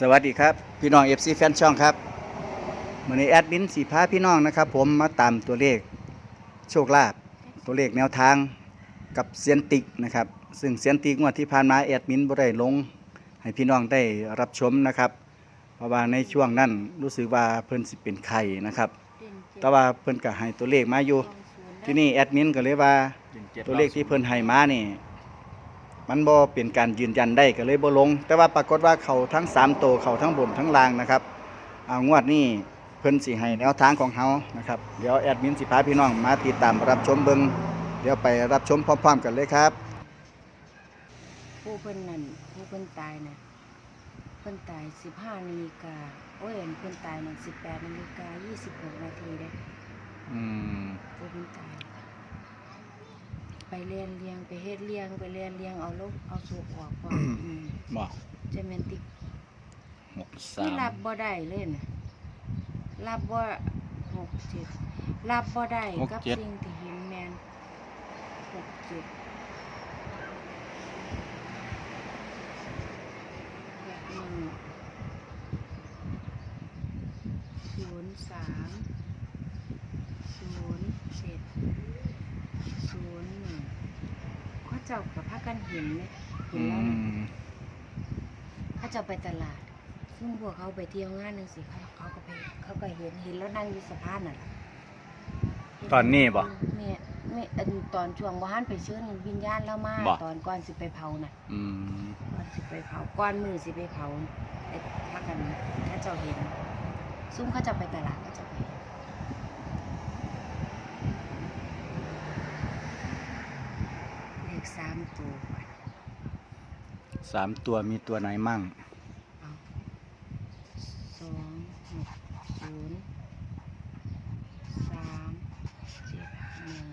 สวัสดีครับ พี่น้อง FC แฟนช่องครับวันนี้แอดมินสีพาพี่น้องนะครับ ผมมาตามตัวเลขโชคลาภตัวเลขแนวทางกับเซียนติกนะครับซึ่งเซียนติกงวดที่ผ่านมาแอดมินบ่ได้ลง ให้พี่น้องได้รับชมนะครับ เพราะว่าในช่วงนั้นรู้สึกว่าเพิ่นสิเป็นไข่นะครับ แต่ว่าเพิ่นก็ให้ตัวเลขมาอยู่ที่นี่แอดมินก็เลยว่าตัวเลขที่เพิ่นให้มานี่ มันบ่เป็นการยืนยันได้ก็เลยบ่ลง แต่ว่าปรากฏว่าเขาทั้ง3ตัวเขาทั้งบนทั้งล่างนะครับเอางวดนี้เพิ่นสิให้แนวทางของเฮานะครับเดี๋ยวแอดมินสิพาพี่น้องมาติดตามรับชมเบิงเดี๋ยวไปรับชมพร้อมๆกันเลยครับ ผู้เพิ่นนั่นผู้เพิ่นตายน่ะเพิ่นตายสิบห้านาฬิกาโอ้ยอันเพิ่นตายนั่นสิบแปดนาฬิกายี่สิบหกนาทีเด้อืมผู้เพิ่นตายไป เรียนเรียงไปเฮ็ดเรียงไปเรียนเรียงเอาลบเอาสูบออกก่อนอืมบอกจะแม่นติหกที่สามรับบ่ได้เลยน่ะรับบ่หกเจ็ดรับบ่ได้กับสิ่งที่เห็นแม่นหกเจ็ดหกหนึ่งศูนย์สามศูนย์เจ็ด ศูนย์หนึ่งเขาเจ้ากับพากันเห็นไหมเห็อืนแล้วนะมเขาเจ้าไปตลาด ซึ่งพวกเขาไปเที่ยวงานหนึ่งสิเขาเขาก็ไปเขาก็เห็นเห็นแล้วนั่งอยู่สะพานน่ะล่ะตอนนี้บ่แม่แม่อันตอนช่วงบ้านไปเชิญวิญญาณแล้วมาบ่ ตอนก่อนสิไปเผาน่ะ อืมก่อนสิไปเผาก้อนมือสิไปเผาไอ้พักกันถ้าเจ้าเห็น ซุ่มเขาจะไปตลาดเขาจะไปเห็นเล ขสามตัวก่อนสามตัวมีตัวไหนมั่ง เอาสองหกศูนย์สามเจ็ดหนึ่ง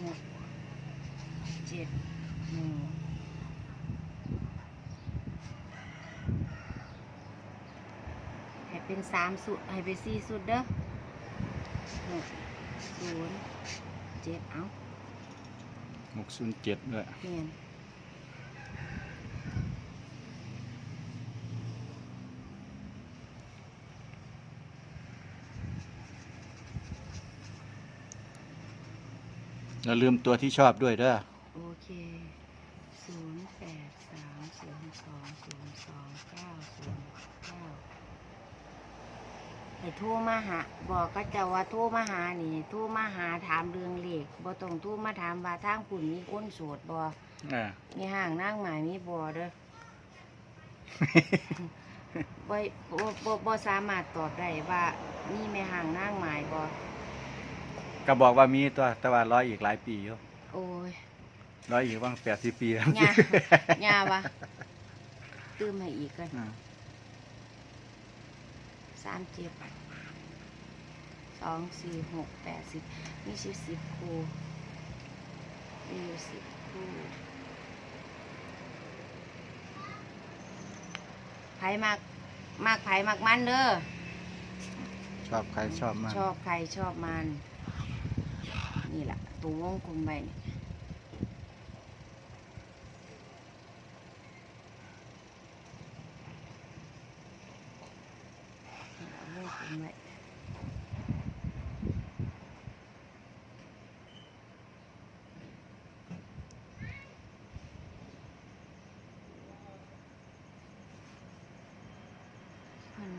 หกเจ็ดหนึ่งให้ เป็นสามสุดให้เป็นสี่สุดเด้อหกศูนย์เจ็ดเอาหกศูนย์เจ็ดด้วยเมียนแล้วลืมตัวที่ชอบด้วยเด้อ โอเคศูนย์แปดสามศูนย์สองศูนย์สองเก้าศูนย์เก้า ให้โทรมาหาบอกก็จะว่าโทรมาหานี่โทรมาหาถามเรื่องเลขบ่ต้องโทรมาถามว่าทางคุณมีคนโสดบ่อ่า มีห่างนั่งหมายมีบ่เด้อ บ่บ่บ่บ่สามารถตอบได้ว่ามีแม่ห่างนั่งหมายบ่ก็บอกว่ามีตัวแต่ว่าร้อยอีกหลายปีอยู่โอ้ย ร้อยอีกว่างแปดสิบปีแล้วย่าย่าวะตื้มให้อีกกันอ่า สามเจ็ดสองสี่หกแปดสิบมีสิบสิบคู่มีอยู่สิบคู่ไผมากมากไผมากมันเด้อชอบใครชอบมากชอบใครชอบมัน นี่แหละตัววงกลมไปนี่ นี่ล่ะวงกลมไว้พัน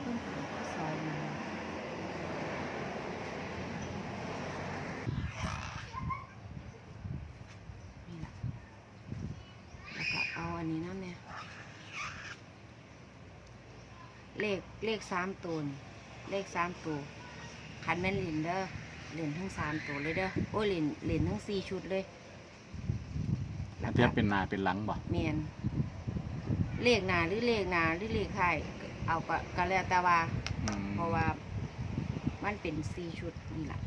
เพิ่งเปิดข้อสอบมานี่แหละแล้วก็เอาอันนี้นะแม่ เลขเลขสามตัวนี่เลขสามตัวคันแม่นเหรียญเด้อเหรียญทั้งสามตัวเลยเด้อโอ้ยเหรียญเหรียญทั้งสี่ชุดเลยอันเทียบเป็นหนาเป็นหลังบ่เมียนเลขหนาหรือเลขหนาหรือเลขไข่เอาก็ก็แล้วแต่ว่า อืมเพราะว่ามันเป็นสี่ชุดนี่แหละ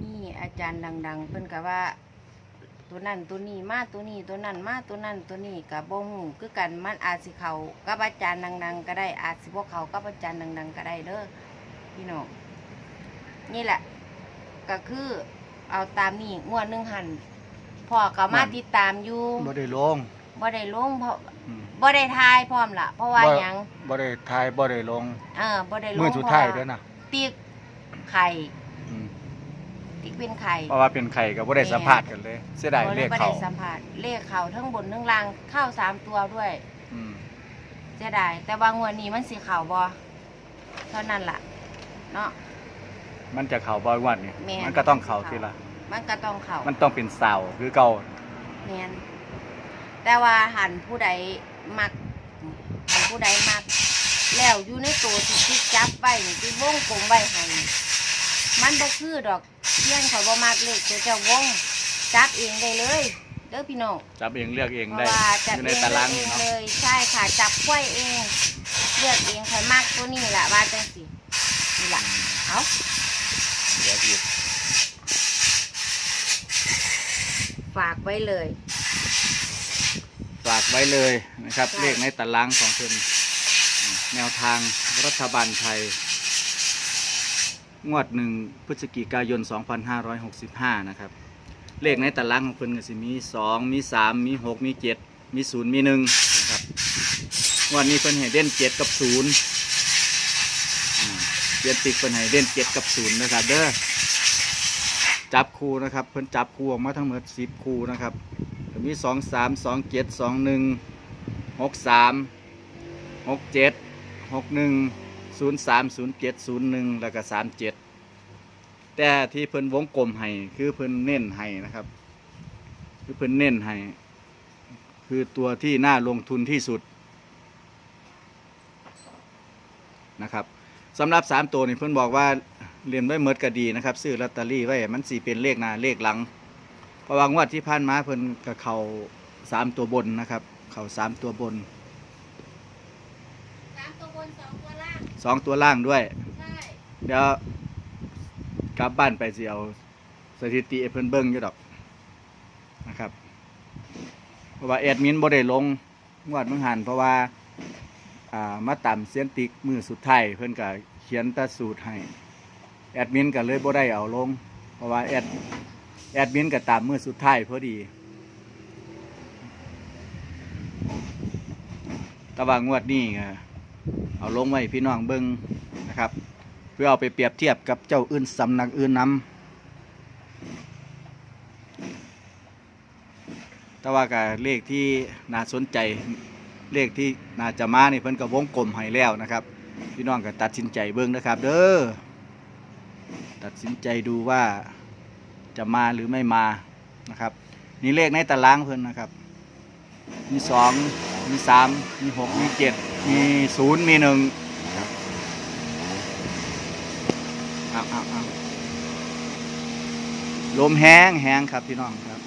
นี่อาจารย์ดัง ๆ เพิ่นก็ว่า ตัวนั้นตัวนี้มาตัวนี้ตัวนั้นมาตัวนั้นตัวนี้กับบ่ฮู้คือกันมันอาจสิเขากับอาจารย์ดัง ๆ ก็ได้อาจสิบ่เขากับอาจารย์ดัง ๆ ก็ได้เด้อพี่น้องนี่แหละ ก็คือเอาตามนี้งวดหนึงหันพ่อก็มาติดตามอยู่บ่ได้ลงบ่ได้ลงเพราะอืมบ่ได้ทายพร้อมล่ะ เพราะว่าบ่หยังบ่ได้ทายบ่ได้ลงเออบ่ได้ลงมื้อสุดท้ายพระเด้อนะติ๊กไข่อืม ติ๊กเป็นไข่เพราะว่าเป็นไข่ก็บ่ได้สัมภาษณ์กันเลย เสียดายเลขบ่เขาได้สัมผัสเลขเขาทั้งบนทั้งล่างเข้าสามตัวด้วยอืมเสียดายแต่ว่างวดนี้มันสีขาวบอเท่านั้นล่ะเนาะมันจะเข้าบ่วันนี่แม่นมันก็ต้องเข้าทีละมันก็ต้องเขามันต้องเป็นเสาคือเก่าแมนแต่ว่าหันผู้ใดมักหันผู้ใดมัก แล้วอยู่ในตัวที่ที่จับไว้นี่ที่วงกลมไว้ให้ มันบ่คือดอกเพี้ยนเขาบ่มักเลขเดี๋ยวจะวงจับเองได้เลยเด้อพี่น้องจับเองเลือกเองเพได้ราะว่าจัอบยู่ในเองตารางเลืนี่อกเองเนาะเลยใช่ค่ะจับกล้วยเอง เลือกเองใครมากตัวนี้แหละว่าจังสินี่แหละเอาเดี๋ยวหยิบฝากไว้เลย ฝากไว้เลยนะครับ ใช่ เลขในตารางของเพิ่นอืมแนวทางรัฐบาลไทย งวดหนึ่งพฤศจิกายน 2565 นะครับ เลขในตารางของเพิ่นก็สิมี 2 มี 3 มี 6 มี 7 มี 0 มี1นะครับงวดนี้เพิ่นให้เด่น7 กับ 0เปลี่ยนติกเพิ่นให้เด่น7 กับ 0 นะครับ เด้อจับคู่นะครับ เพิ่นจับคู่ออกมาทั้งหมด 10 คู่นะครับก็มี 2 3 2 7 2 1 6 3 6 7 6 1 0 3 0 7 0 1แล้วก็3 7แต่ที่เพิ่นวงกลมให้คือเพิ่นเน้นให้นะครับ คือเพิ่นเน้นให้คือตัวที่น่าลงทุนที่สุดนะครับสำหรับสามตัวนี่เพิ่นบอกว่าเรียนไว้เมดก็ดีนะครับ ซื้อลอตเตอรี่ไว้มันสีเป็นเลขหน้าเลขหลังเพราะว่างวดที่ผ่านมาเพิ่นก็เขาสามตัวบนนะครับ เขาสามตัวบน สามตัวบนสองตัวล่าง สองตัวล่างด้วย ใช่เดี๋ยวกลับบ้านไปสิเอาสถิติให้เพิ่นเบิ่งอยู่ดอกนะครับ เพราะว่าแอดมินบ่ได้ลงงวดมึงหันเพราะว่าอ่ามาตามเสียนติกมือสุดท้ายเพิ่นก็เขียนแตาสูตรให้แอดมินก็เลยบ่ได้เอาลง เพราะว่าแอดแอดมินก็ตามมือสุดท้ายพอดี แต่ว่างวดนี้ก็ เอาลงไว้พี่น้องเบิ่งนะครับ เพื่อเอาไปเปรียบเทียบกับเจ้าอื่นสำนักอื่นนำแต่ว่ากับเลขที่น่าสนใจเลขที่น่าจะมานี่เพิ่นก็วงกลมให้แล้วนะครับ พี่น้องก็ตัดสินใจเบิ่งนะครับ เด้อตัดสินใจดูว่าจะมาหรือไม่มานะครับ นี่เลขในตารางเพิ่นนะครับ มีสอง มีสามมีหกมีเจ็ดมีศูนย์มีหนึ่งเอาเอาเอาลมแห้งแห้งครับพี่น้องครับ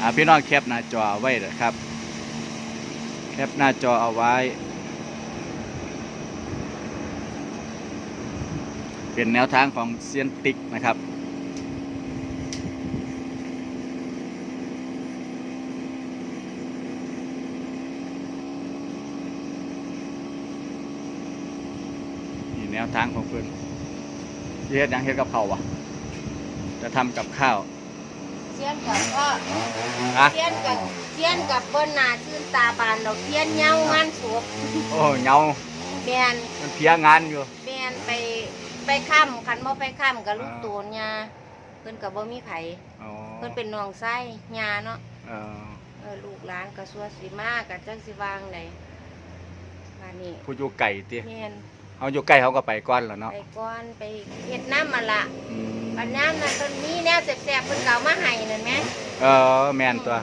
อ่าพี่น้องแคปหน้าจอเอาไว้นะครับ แคปหน้าจอเอาไว้ เป็นแนวทางของเซียนติกนะครับ นี่แนว ทางของเพื่อนสิเฮ็ดหยังเฮ็ดกับเขาววะจะทำกับข้าวเทียนกับก็อะเทียนกับเทียนกับเบิ้นหน้าชื่นตาบานดอกเทียนเหงางานศพโอ้เหงาแมนมันเพลียงานอยู่แมนไปไปค่ำคันบ่ไปค่ำกับลูกอ่าตูนยาเพิ่นกับบ่มีไผอ๋อเพิ่นเป็นน้องไส้ยาเนาะเออเออลูกหลานก็สัวสิมาก็จักสิวางไดมานี่ผู้อยู่ไก่ติแม่น เขาอยู่ใกล้เขาก็ไปก่อนแล้วเนาะไปก่อนไปเฮ็ดน้ำมาละอืมปัญญามนั้นเพิ่นมีแนวแซ่บๆเพิ่นก็เอามาให้นั่นแหมเออแมนตัว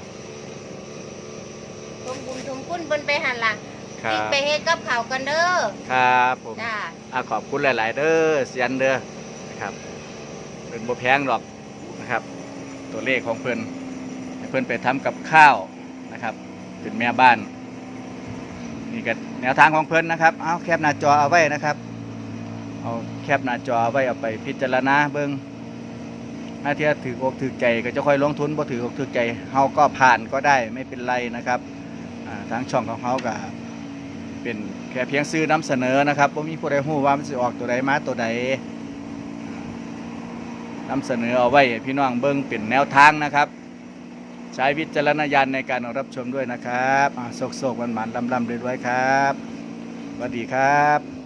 ทมบุญทมคุณเพิ่นไปหั่นล่ะครัสิบไปเฮ็ดกับข้าวกันเด้อครับผมจ้าอะขอบคุณหลาย ๆ เด้อเสียนเด้อนะครับเป็นบ่แพงหรอกนะครับ ตัวเลขของเพิ่นให้เพิ่นไปทำกับข้าวนะครับเป็นแม่บ้าน นี่ก็แนวทางของเพิ่นนะครับเอาแคปหน้าจอเอาไว้นะครับ เอาแคปหน้าจอเอาไว้เอาไปพิจารณาเบิ่งถ้าเทียถืออกถือใจก็จะค่อยลงทุนบ่ถืออกถือใจเฮาก็ผ่านก็ได้ไม่เป็นไรนะครับทางช่องของเฮาก็เป็นแค่เพียงซื้อนำเสนอนะครับบ่มีผู้ใดฮู้ว่ามันสิออกตัวใดมาตัวใดนำเสนอเอาไว้พี่น้องเบิ่งเป็นแนวทางนะครับ ใช้วิจารณญาณในการรับชมด้วยนะครับโศกโศกมันหมันลำลำเรวยๆครับสวัสดีครับ